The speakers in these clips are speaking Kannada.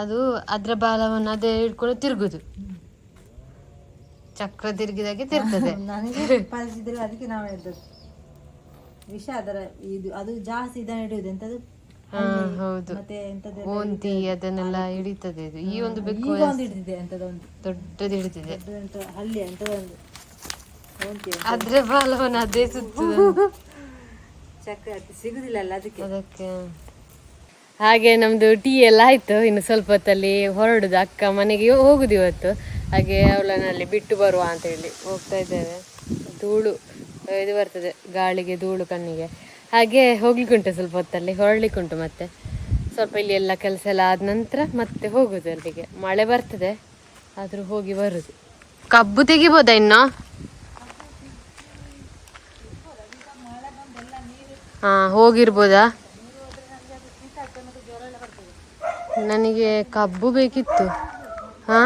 ಅದು ಅದ್ರ ಬಾಲವನ್ನು ಅದೇ ಹಿಡ್ಕೊಂಡು ತಿರುಗುದು. ಚಕ್ರ ತಿರುಗಿದಾಗೆ ತಿರ್ತದೆ. ನನಗೆ ಅದಕ್ಕೆ ನಾವು ವಿಷ ಅದರ ಇದು ಅದು ಜಾಸ್ತಿ ಇದನ್ನ ಹಿಡಿಯುದು. ಎಂತದು? ಹೌದು. ಮತ್ತೆ ಎಂತದ್ದು ಓಂತಿ ಅದನ್ನೆಲ್ಲ ಹಿಡಿತದೆ ಇದು. ಈ ಒಂದು ಬೆಕ್ಕು ಒಂದು ಹಿಡಿದಿದೆ ಎಂತದೊಂದು ದೊಡ್ಡದು ಹಿಡಿದಿದೆ. ಹಳ್ಳಿ ಎಂತದೊಂದು ಅದ್ರ ಬಾಲವನ್ನು ಅದೇ ಸುತ್ತು ಚಕ್ರ ಸಿಗುದಿಲ್ಲ ಅಲ್ಲ ಅದಕ್ಕೆ. ಅದಕ್ಕೆ ಹಾಗೆ ನಮ್ದು ಟೀ ಎಲ್ಲ ಆಯ್ತು. ಇನ್ನು ಸ್ವಲ್ಪ ಹೊತ್ತಲ್ಲಿ ಹೊರಡುದು ಅಕ್ಕ ಮನೆಗೆ ಹೋಗುದು ಇವತ್ತು. ಹಾಗೆ ಅವಳನಲ್ಲಿ ಬಿಟ್ಟು ಬರುವ ಅಂತ ಹೇಳಿ ಹೋಗ್ತಾ ಇದ್ದೇವೆ. ಧೂಳು, ಇದು ಬರ್ತದೆ ಗಾಳಿಗೆ ಧೂಳು ಕಣ್ಣಿಗೆ. ಹಾಗೆ ಹೋಗ್ಲಿಕ್ಕುಂಟು ಸ್ವಲ್ಪ ಹೊತ್ತಲ್ಲಿ ಹೊರಡ್ಲಿಕ್ಕುಂಟು ಮತ್ತೆ. ಸ್ವಲ್ಪ ಇಲ್ಲಿ ಎಲ್ಲ ಕೆಲಸ ಎಲ್ಲ ಆದ ನಂತರ ಮತ್ತೆ ಹೋಗುದು ಅಲ್ಲಿಗೆ. ಮಳೆ ಬರ್ತದೆ, ಆದ್ರೂ ಹೋಗಿ ಬರುದು. ಕಬ್ಬು ತೆಗಿಬೋದಾ ಇನ್ನು? ಹಾ, ಹೋಗಿರ್ಬೋದಾ? ನನಗೆ ಕಬ್ಬು ಬೇಕಿತ್ತು. ಹಾ?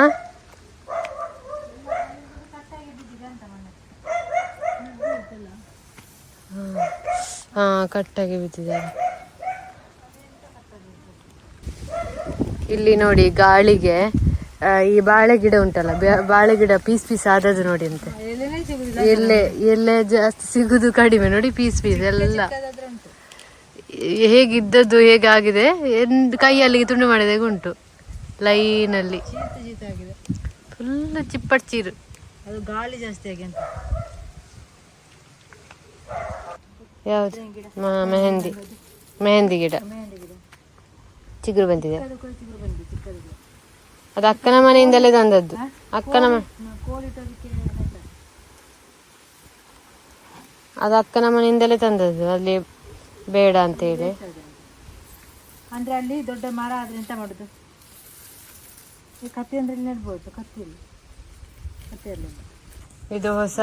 ಹಾ ಕಟ್ಟಾಗಿ ಬಿದ್ದಿದ್ದಾರೆ ಇಲ್ಲಿ ನೋಡಿ ಗಾಳಿಗೆ ಈ ಬಾಳೆ ಗಿಡ ಉಂಟಲ್ಲ ಬಾಳೆ ಗಿಡ ಪೀಸ್ ಪೀಸ್ ಆದದ್ದು ನೋಡಿ ಅಂತೆ. ಎಲ್ಲೇ ಎಲ್ಲೇ ಎಲ್ಲೆ ಎಲ್ಲೆ ಜಾಸ್ತಿ ಸಿಗುದು ಕಡಿಮೆ ನೋಡಿ ಪೀಸ್ ಪೀಸ್ ಎಲ್ಲ. ಅದಾದ್ರೆ ಹೇಗೆ ಹೇಗಿದ್ದದ್ದು ಹೇಗಾಗಿದೆ? ಎಂದ್ ಕೈಯಲ್ಲಿ ತುಂಡು ಮಾಡಿದಾಗ ಉಂಟು ಲೈನಲ್ಲಿ. ಆಗಿದೆ ಫುಲ್ ಚಿಪ್ಪಟ್ ಚೀರು. ಅದು ಗಾಳಿ ಜಾಸ್ತಿ ಆಗಿ ಅಂತ. ಯಾವುದು? ಮೆಹಂದಿ. ಮೆಹಂದಿ ಗಿಡ. ಚಿಗುರು ಬಂದಿದೆ. ಅದು ಅಕ್ಕನ ಮನೆಯಿಂದಲೇ ತಂದದ್ದು. ಅಕ್ಕನ ಅದು ಅಕ್ಕನ ಮನೆಯಿಂದಲೇ ತಂದದ್ದು. ಅಲ್ಲಿ ಬೇಡ ಅಂತ ಹೇಳಿ ಅಂದ್ರೆ ಅಲ್ಲಿ ದೊಡ್ಡ ಮರ ಆದ್ರೆ ಎಂತ ಮಾಡುದು? ಈ ಕತ್ತಿ ಅಂದ್ರೆ ಇಲ್ಲಿ ನೆಡ್ಬೋದು ಕತ್ತಿಯಲ್ಲಿ ಕತ್ತಿಯಲ್ಲಿ ಇದು ಹೊಸ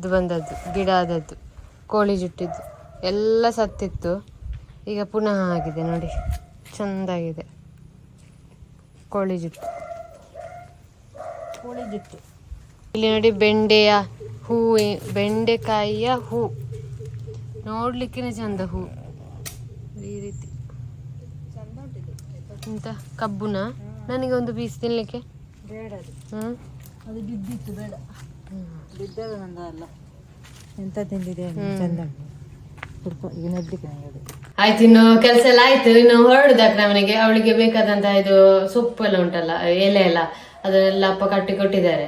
ಬಂದದ್ದು ಗಿಡ ಆದದ್ದು ಕೋಳಿ ಜುಟ್ಟಿದ್ದು. ಎಲ್ಲ ಸತ್ತಿತ್ತು. ಈಗ ಪುನಃ ಆಗಿದೆ ನೋಡಿ ಚೆಂದಾಗಿದೆ. ಕೋಳಿ ಜುಟ್ಟು. ಕೋಳಿ ಜುಟ್ಟು. ಇಲ್ಲಿ ನೋಡಿ ಬೆಂಡೆಯ ಹೂ ಬೆಂಡೆಕಾಯಿಯ ಹೂ. ನೋಡ್ಲಿಕ್ಕೆ ಚಂದ ಹೂ. ಈ ರೀತಿ. ಎಂತ ಕಬ್ಬುನ ನನಗೆ ಒಂದು ಪೀಸ್ ತಿನ್ಲಿಕ್ಕೆ. ಬೇಡ ಅದು. ಹ್ಮ್ ಅದು ಬಿದ್ದಿತ್ತು ಬೇಡ. ಬಿದ್ದದ ನಂದ ಅಲ್ಲ. ಎಂತ ತಿಂದಿದೆ ಚಂದ ಉಂಟು. ಸ್ವಲ್ಪ ಈಗ ನೆಡ್ಲಿಕ್ಕೆ ನಂಗೆ ಅದು. ಆಯ್ತು ಇನ್ನು ಕೆಲಸ ಎಲ್ಲ ಆಯ್ತು. ಇನ್ನು ಹೊರಡುದು ಮನೆಗೆ ಅವಳಿಗೆ ಬೇಕಾದಂತ ಇದು ಸೊಪ್ಪು ಎಲ್ಲ ಉಂಟಲ್ಲ ಎಲೆ ಎಲ್ಲ. ಅದನ್ನೆಲ್ಲ ಅಪ್ಪ ಕಟ್ಟಿ ಕೊಟ್ಟಿದ್ದಾರೆ.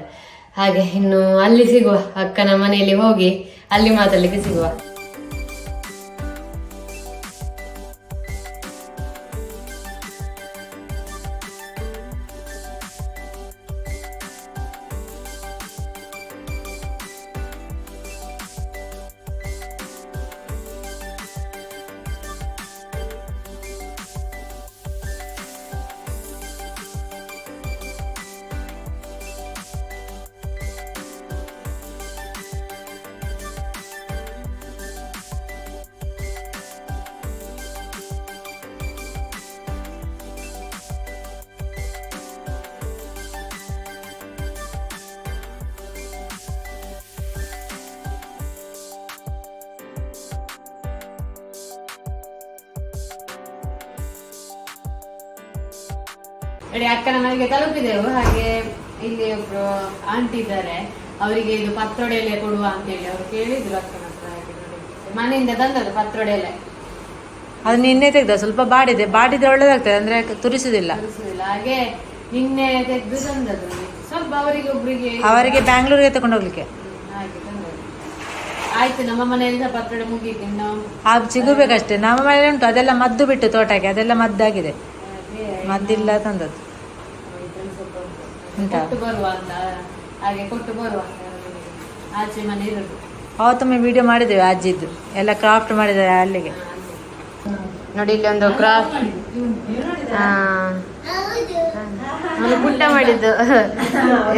ಹಾಗೆ ಇನ್ನು ಅಲ್ಲಿ ಸಿಗುವ. ಅಕ್ಕನ ಮನೆಯಲ್ಲಿ ಹೋಗಿ ಅಲ್ಲಿ ಮಾತಾಡ್ಲಿಕ್ಕೆ ಸಿಗುವ. ನೋಡಿ ಅಕ್ಕನ ಮನೆಗೆ ತಲುಪಿದೆವು. ಹಾಗೆ ಇಲ್ಲಿ ಒಬ್ರು ಆಂಟಿ ಇದ್ದಾರೆ. ಅವರಿಗೆ ಇದು ಪತ್ರೊಡೆ ಎಲೆ ಕೊಡುವ ಅಂತ ಹೇಳಿ ಅವ್ರು ಕೇಳಿದ್ರು ಅಕ್ಕನ ಹತ್ರ. ಮನೆಯಿಂದ ತಂದದ್ದು ಪತ್ರೊಡೆ ಎಲೆ ಅದು ನಿನ್ನೆ ತೆಗ್ದ ಸ್ವಲ್ಪ ಬಾಡಿದೆ. ಬಾಡಿದ್ರೆ ಒಳ್ಳೇದಾಗ್ತದೆ ಅಂದ್ರೆ ತುರಿಸುದಿಲ್ಲ. ತೋರಿಸುದಿಲ್ಲ. ಹಾಗೆ ನಿನ್ನೆ ತೆಗೆದು ತಂದದ್ದು. ಸ್ವಲ್ಪ ಅವರಿಗೆ ಒಬ್ರಿಗೆ ಅವರಿಗೆ ಬ್ಯಾಂಗ್ಳೂರಿಗೆ ತಗೊಂಡು ಹೋಗ್ಲಿಕ್ಕೆ. ಹಾಗೆ ತಂದದ್ದು. ಆಯ್ತು ನಮ್ಮ ಮನೆಯಿಂದ ಪತ್ರೊಡೆ ಮುಗೀತು ಇನ್ನು. ಆ ಸಿಗಬೇಕಷ್ಟೇ ನಮ್ಮ ಮನೆಯಲ್ಲಿ ಉಂಟು ಅದೆಲ್ಲ ಮದ್ದು ಬಿಟ್ಟು ತೋಟಕ್ಕೆ ಅದೆಲ್ಲ ಮದ್ದಾಗಿದೆ. ಮದ್ದಿಲ್ಲ ತಂದದ್ದು? ಕೊಟ್ಟು ಬರುವ ಅಂತ. ಹಾಗೆ ಕೊಟ್ಟು ಬರುವ ಅಂತ ಆಚೆ ಮನೆ ಇರೋದು. ಅವತ್ತೊಮ್ಮೆ ವಿಡಿಯೋ ಮಾಡಿದ್ದೇವೆ ಅಜ್ಜಿದ್ದು. ಎಲ್ಲ ಕ್ರಾಫ್ಟ್ ಮಾಡಿದ್ದಾರೆ ಅಲ್ಲಿಗೆ. ನೋಡಿ ಇಲ್ಲಿ ಒಂದು ಕ್ರಾಫ್ಟ್ ಅವನು ಪುಟ್ಟ ಮಾಡಿದ್ದು.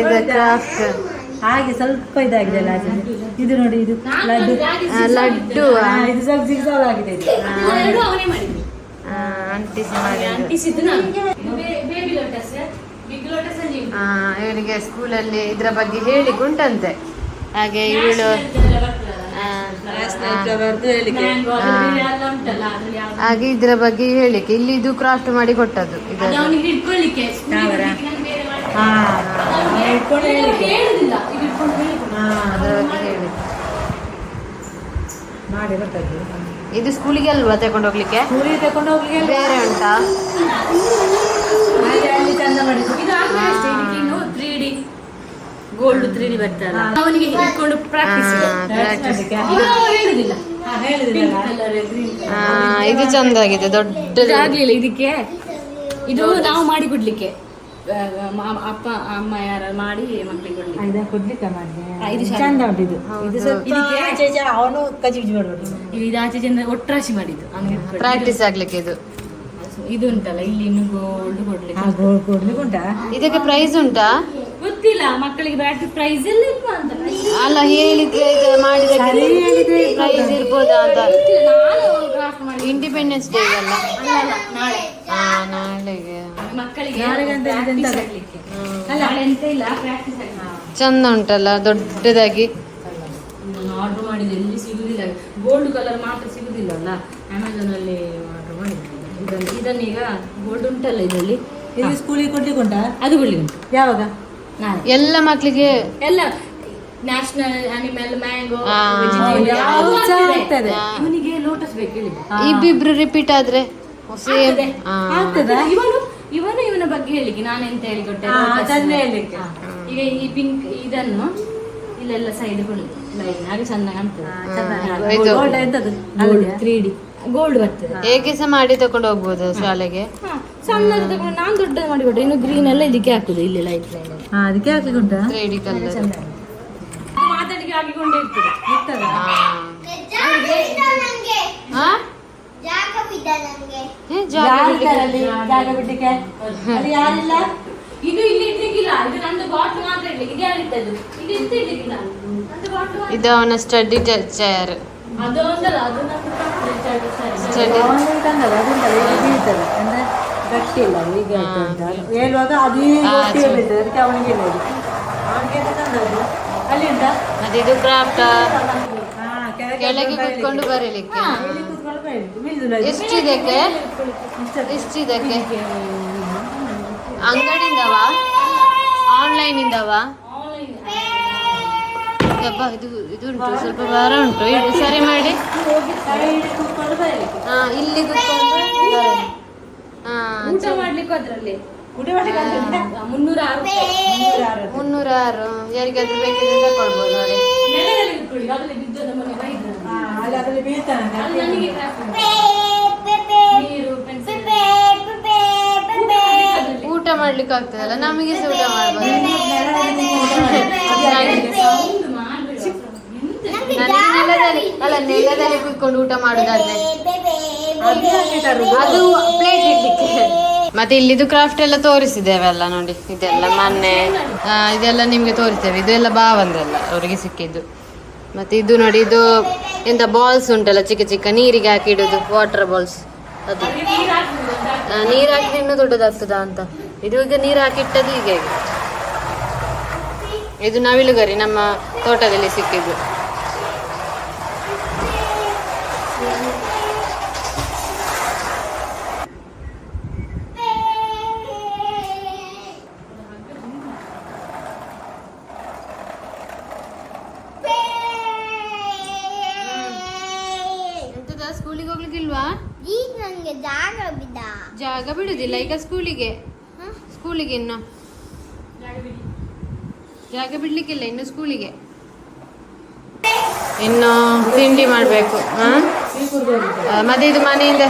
ಇದು ಕ್ರಾಫ್ಟ್ ಹಾಗೆ ಸ್ವಲ್ಪ ಇದಾಗಿದೆ ಅಲ್ಲ ಅಜ್ಜಿ. ಇದು ನೋಡಿ ಇದು ಲಡ್ಡು. ಲಡ್ಡು. ಇದು ಸ್ವಲ್ಪ ಜಿಗ್ಸಾಗ್ ಆಗಿದೆ ಇದು. ಅಂಟಿಸಿ ಇವನಿಗೆ ಸ್ಕೂಲಲ್ಲಿ ಇದರ ಬಗ್ಗೆ ಹೇಳಿ ಉಂಟಂತೆ ಹಾಗೆ ಇವಳು ಹಾಗೆ ಇದರ ಬಗ್ಗೆ ಹೇಳಿಕೆ ಇಲ್ಲಿ ಇದು ಕ್ರಾಫ್ಟ್ ಮಾಡಿ ಕೊಟ್ಟದ್ದು. ಇದು ಸ್ಕೂಲಿಗೆ ಅಲ್ವಾ ತಗೊಂಡು ಹೋಗ್ಲಿಕ್ಕೆ ಊರಿಗೆ ತಕೊಂಡು ಹೋಗ್ಲಿಕ್ಕೆ ಬೇರೆ ಉಂಟಾ? ಗೋಲ್ಡ್ ತ್ರೀ ಡಿ ಬರ್ತಲ್ಲ ಅವನಿಗೆ ಹಿಡ್ಕೊಂಡು ಪ್ರಾಕ್ಟೀಸ್ ಇದು ಚಂದ ಆಗಿದೆ ದೊಡ್ಡದಾಗ್ಲಿಲ್ಲ ಇದಕ್ಕೆ. ಇದು ನಾವು ಮಾಡಿ ಕೊಡ್ಲಿಕ್ಕೆ ಅಪ್ಪ ಅಮ್ಮ ಯಾರ ಮಾಡಿ ಮಕ್ಕಳಿಗೆ ಇದು ಚಂದ ಉಂಟು ಇದು. ಇದು ಇದಕ್ಕೆ- ಆಚೆ ಅವನು ಕಚ್ಚಿ ಬಿಚ್ಚಿ ಮಾಡ್ಬೋದು. ಇದು ಇದು ಆಚೆ ಜನ ಒಟ್ರಾಶಿ ಮಾಡಿದ್ದು. ಪ್ರಾಕ್ಟೀಸ್ ಆಗ್ಲಿಕ್ಕೆ ಇದು. ಇದು ಉಂಟಲ್ಲ ಇಲ್ಲಿ ಇನ್ನು ಗೋಲ್ಡ್ ಕೊಡ್ಲಿಕ್ಕೆ. ಕೊಡ್ಲಿಕ್ಕೆ ಉಂಟಾ? ಇದಕ್ಕೆ ಪ್ರೈಸ್ ಉಂಟಾ? ಗೊತ್ತಿಲ್ಲ ಮಕ್ಕಳಿಗೆ ಬ್ಯಾಟ್ರಿ ಪ್ರೈಸ್ ಎಲ್ಲ ಇಲ್ವಾ ಅಂತ. ಅಲ್ಲ ಹೇಳಿದ್ರೆ ಮಾಡಿದ್ರೆ ಪ್ರೈಸ್ ಇರ್ಬೋದಾ ಅಂತ. ನಾನು ಕ್ರಾಫ್ಟ್ ಮಾಡಿ ಇಂಡಿಪೆಂಡೆನ್ಸ್ ಡೇ ಅಲ್ಲ. ನಾಳೆ. ಆ, ನಾಳೆಗೆ. ಮಕ್ಕಳಿಗೆ? ನಾಳೆ ಎಂತ ಇಲ್ಲ ಪ್ರಾಕ್ಟೀಸ್ ಚಂದ ಉಂಟಲ್ಲ ದೊಡ್ಡದಾಗಿ. ಆರ್ಡರ್ ಮಾಡಿದ ಎಲ್ಲಿ ಸಿಗುದಿಲ್ಲ. ಗೋಲ್ಡ್ ಕಲರ್ ಮಾತ್ರ ಸಿಗುದಿಲ್ಲ ಅಲ್ಲ? ಅಮೆಝಾನ್ ಅಲ್ಲಿ ಆರ್ಡರ್ ಮಾಡಿದ್ದು. ಇದನ್ನ ಇದನ್ನೀಗ ಗೋಲ್ಡ್ ಉಂಟಲ್ಲ ಇದರಲ್ಲಿ? ಇದು ಸ್ಕೂಲಿಗೆ ಕೊಡ್ಲಿಕ್ಕೆ ಉಂಟಾ? ಅದು ಕೊಡ್ಲಿಕ್ಕೆ ಉಂಟು. ಯಾವಾಗ? ಎಲ್ಲ ಮಕ್ಕಳಿಗೆ ಎಲ್ಲ ನ್ಯಾಷನಲ್ ಅನಿಮಲ್ ಮ್ಯಾಂಗೋ. ಇವನಿಗೆ ಲೋಟಸ್ ಬೇಕು ಹೇಳಿ. ಇಬ್ಬಿಬ್ರು ರಿಪೀಟ್ ಆದ್ರೆ. ಇವನು ಇವನು ಇವನ ಬಗ್ಗೆ ಹೇಳಿಕ್ಕೆ. ನಾನು ಎಂತ ಹೇಳಿಕೊಟ್ಟೆ ಅದನ್ನೇ ಹೇಳಿಕ್ಕೆ. ಈಗ ಈ ಪಿಂಕ್ ಇದನ್ನು ಇಲ್ಲೆಲ್ಲ ಸೈಡ್ ಲೈನ್ ಹಾಗೆ ಚಂದ ಕಾಣ್ತದೆ. ತ್ರೀ ಡಿ ಗೋಲ್ಡ್ ಬರ್ತದೆ. ಹೇಗೆ ಸಹ ಮಾಡಿ ತಕೊಂಡು ಹೋಗ್ಬೋದು ಶಾಲೆಗೆ? ಸಣ್ಣ ಸಣ್ಣದು ತಗೊಂಡು ನಾನು ದೊಡ್ಡದು ಮಾಡಿಕೊಟ್ಟೆ ಇನ್ನು ಗ್ರೀನ್ ಎಲ್ಲ ಇದಕ್ಕೆ ಹಾಕುದು ಇಲ್ಲಿ ಲೈಟ್ ಲೈನ್ ಅದಕ್ಕೆ ಹಾಕ್ಲಿಕ್ಕೆ ಉಂಟಾ ತ್ರೀ ಡಿ ಕಲರ್ ಮಾತಾಡಿಗೆ ಹಾಕಿಕೊಂಡೇ ಇರ್ತದೆ ಇರ್ತದಾ? ಜಾಗ ಯಾರು ಇದ್ದಾರೆ ಅಲ್ಲಿ ಜಾಗ ಬಿಡ್ಲಿಕ್ಕೆ ಅಲ್ಲಿ ಯಾರಿಲ್ಲ ಇದು ಇಲ್ಲಿ ಇಡ್ಲಿಕ್ಕಿಲ್ಲ ಇದು ನಂದು ಬಾಟ್ಲು ಮಾತ್ರ ಇಡ್ಲಿಕ್ಕೆ ಇದು ಯಾರಿಟ್ಟದ್ದು ಇದು ಇಂತ ಇಡ್ಲಿಕ್ಕಿಲ್ಲ ನಂದು ಬಾಟ್ಲು ಇದು ಅವನ ಸ್ಟಡಿ ಚೇರ್ ಅದು ಒಂದಲ್ಲ ಅದು ನಂದು ಬಾಟ್ಲು ಸರಿ ಸ್ಟಡಿ ಅವನು ಈಗ ಬೀಳ್ತದೆ ಅಂದ್ರೆ ಗಟ್ಟಿ ಇಲ್ಲ ಅದು ಅಂತ. ಹೇಳುವಾಗ ಅದು ಈಗ ಹಾ, ಗಟ್ಟಿ ಸರಿ. ಬೀಳ್ತದೆ ಅದಕ್ಕೆ ಅವನಿಗೆ ಇಲ್ಲ ಅದು ಅವನಿಗೆ ಎಂತ ತಂದದ್ದು ಅಲ್ಲಿ ಉಂಟಾ? ಮತ್ತೆ ಇದು ಕ್ರಾಫ್ಟ್ ಕೆಳಗೆ ಕುತ್ಕೊಂಡು ಬರೀಲಿಕ್ಕೆ. ಎಷ್ಟಿದಕ್ಕೆ ಎಷ್ಟಿದಕ್ಕೆ ಅಂಗಡಿಯಿಂದವ? ಆನ್ಲೈನ್ ಇಂದವಾ ಇದು ಇದು ಉಂಟು ಸ್ವಲ್ಪ ಭಾರ ಉಂಟು. ಸರಿ ಮಾಡಿ. ಹಾ ಇಲ್ಲಿ ಕುತ್ಕೊಂಡು ಊಟ ಮಾಡ್ಲಿಕ್ಕೂ ಅದ್ರಲ್ಲಿ? ಮುನ್ನೂರ ಆರು ಮುನ್ನೂರ ಆರು. ಯಾರಿಗಾದ್ರೂ ಬೇಕಿದ್ರೆ ತಕೊಳ್ಬೋದು ನೋಡಿ. ಊಟ ಮಾಡ್ಲಿಕ್ಕೆ ಆಗ್ತದಲ್ಲ? ನಮಗೆ ಸಹ ಊಟ ಮಾಡ್ಬೋದು. ನನಗೆ ನೆಲದಲ್ಲಿ ಅಲ್ಲ ನೆಲದಲ್ಲಿ ಕುತ್ಕೊಂಡು ಊಟ ಮಾಡುದಾದ್ರೆ. ಅದು ಪ್ಲೇಟ್ ಇಡ್ಲಿಕ್ಕೆ. ಮತ್ತೆ ಇಲ್ಲಿದು ಕ್ರಾಫ್ಟ್ ಎಲ್ಲ ತೋರಿಸಿದ್ದೇವೆ ಅಲ್ಲ ನೋಡಿ ಇದೆಲ್ಲ ಮೊನ್ನೆ. ಇದೆಲ್ಲ ನಿಮ್ಗೆ ತೋರಿಸ್ತೇವೆ. ಇದೆಲ್ಲ ಬಾವಂದೆಲ್ಲ ಅವರಿಗೆ ಸಿಕ್ಕಿದ್ದು. ಮತ್ತೆ ಇದು ನೋಡಿ ಇದು ಎಂತ ಬಾಲ್ಸ್ ಉಂಟಲ್ಲ ಚಿಕ್ಕ ಚಿಕ್ಕ ನೀರಿಗೆ ಹಾಕಿ ಇಡುದು ವಾಟರ್ ಬಾಲ್ಸ್ ಅದು. ನೀರ್ ಹಾಕಿದ್ರೆ ಇನ್ನೂ ದೊಡ್ಡದಾಗ್ತದಾ ಅಂತ. ಇದು ಈಗ ನೀರು ಹಾಕಿ ಇಟ್ಟದ್ದು ಈಗ ಈಗ ಇದು ನವಿಲುಗರಿ ನಮ್ಮ ತೋಟದಲ್ಲಿ ಸಿಕ್ಕಿದ್ದು. ಸ್ಕೂಲಿಗೆ ಹೋಗ್ಲಿಕ್ಕಿಲ್ವಾ? ಈಗ ನನಗೆ ಜಾಗ ಬಿದ್ದ ಜಾಗ ಬಿಡುದಿಲ್ಲ ಈಗ ಸ್ಕೂಲಿಗೆ. ಸ್ಕೂಲಿಗೆ ಇನ್ನು. ಜಾಗ ಬಿಡ್ಲಿಕ್ಕಿಲ್ಲ ಇನ್ನು ಸ್ಕೂಲಿಗೆ. ಇನ್ನು ತಿಂಡಿ ಮಾಡಬೇಕು ಮತ್ತೆ ಇದು ಮನೆಯಿಂದ.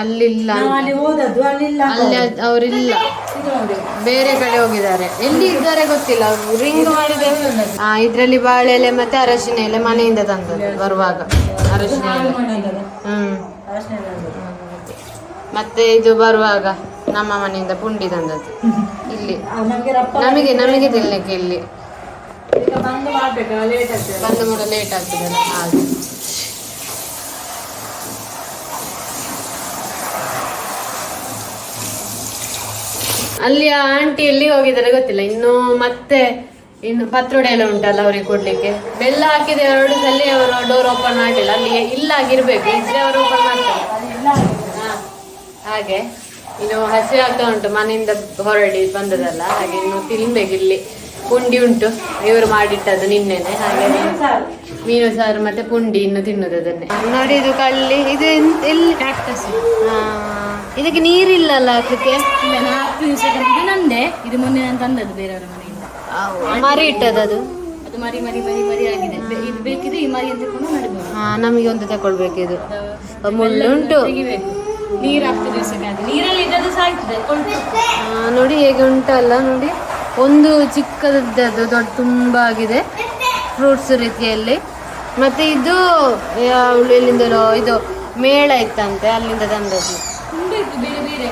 ಅಲ್ಲಿಲ್ಲ ಅಲ್ಲಿ. ಅವರಿಲ್ಲ. ಬೇರೆ ಕಡೆ ಹೋಗಿದ್ದಾರೆ. ಎಲ್ಲಿ ಇದ್ದಾರೆ ಗೊತ್ತಿಲ್ಲ ರಿಂಗ್ ಮಾಡಿದೆ. ಆ ಇದ್ರಲ್ಲಿ ಬಾಳೆ ಎಲೆ ಮತ್ತೆ ಅರಶಿನ ಎಲೆ ಮನೆಯಿಂದ ತಂದದ್ದು ಬರುವಾಗ. ಅರಶಿನ ಮತ್ತೆ ಇದು ಬರುವಾಗ ನಮ್ಮ ಮನೆಯಿಂದ ಪುಂಡಿ ತಂದದ್ದು. ಇಲ್ಲಿ. ನಮಗೆ ನಮಗೆ ತಿನ್ಲಿಕ್ಕೆ ಇಲ್ಲಿ. ಬಂದು ಲೇಟ್ ಆಗ್ತದಲ್ಲ ಹಾಗೆ. ಅಲ್ಲಿ ಆ ಆಂಟಿ ಎಲ್ಲಿ ಹೋಗಿದ್ದಾರೆ ಗೊತ್ತಿಲ್ಲ. ಇನ್ನು ಮತ್ತೆ ಇನ್ನು ಪತ್ರೊಡೆ ಎಲ್ಲ ಉಂಟಲ್ಲ ಅವ್ರಿಗೆ ಕೊಡ್ಲಿಕ್ಕೆ? ಬೆಲ್ಲ ಹಾಕಿದೆ ಎರಡು ಸಲ ಅವರು ಡೋರ್ ಓಪನ್ ಮಾಡಲಿಲ್ಲ ಅಲ್ಲಿ ಇಲ್ಲ ಆಗಿರ್ಬೇಕು. ಇದ್ರೆ ಅವರು ಓಪನ್ ಮಾಡ್ತಾರೆ. ಹಾಗೆ. ಇನ್ನು ಹಸಿ ಆಗ್ತಾ ಉಂಟು. ಮನೆಯಿಂದ ಹೊರಡಿ ಬಂದದಲ್ಲ. ಹಾಗೆ ಇನ್ನು ತಿನ್ಬೇಕು ಇಲ್ಲಿ. ಪುಂಡಿ ಉಂಟು. ಇವರು ಮಾಡಿಟ್ಟದ್ದು ನಿನ್ನೆನೆ. ಹಾಗೆ ಮೀನು ಸಾರು ಮತ್ತೆ ಪುಂಡಿ ಇನ್ನು ತಿನ್ನುದು ಅದನ್ನೇ ನೋಡಿ ಇದು ಕಳ್ಳಿ. ಇದು ಎಲ್ಲಿ? ಕ್ಯಾಕ್ಟಸ್ ಇದಕ್ಕೆ ನೀರಿಲ್ಲಲ್ಲ ಅದಕ್ಕೆ? ಇಲ್ಲ ನಾಲ್ಕು ನಿಮಿಷ ನಂದೆ. ಇದು ಮೊನ್ನೆ ನಾನು ತಂದದ್ದು ಬೇರೆಯವರ ಮನೆಯಿಂದ ಮರಿ ಇಟ್ಟದದು ಅದು. ಮರಿ ಮರಿ ಮರಿ ಮರಿ ಆಗಿದೆ. ಬೆ- ಇದು ಬೇಕಿದ್ರೆ ಈ ಮರಿ ತೆಕೊಂಡು ಹಾ ನಮಗೆ ಒಂದು ತಕೊಳ್ಬೇಕು ಇದು. ಮುಳ್ಳುಂಟು ನೀರು ನೀರಲ್ಲಿ ಇದ್ದದ್ದು ಸಾಯ್ತದೆ ನೋಡಿ ಹೇಗೆ ಉಂಟಲ್ಲ ನೋಡಿ. ಒಂದು ಚಿಕ್ಕದದ್ದು ದೊಡ್ಡ ತುಂಬ ಆಗಿದೆ. ಫ್ರೂಟ್ಸ್ ರೀತಿಯಲ್ಲಿ. ಮತ್ತೆ ಇದು ಇಲ್ಲಿಂದ ಇದು ಮೇಳ ಇತ್ತಂತೆ ಅಲ್ಲಿಂದ ತಂದದ್ದು. ಬೇರೆ ಬೇರೆ.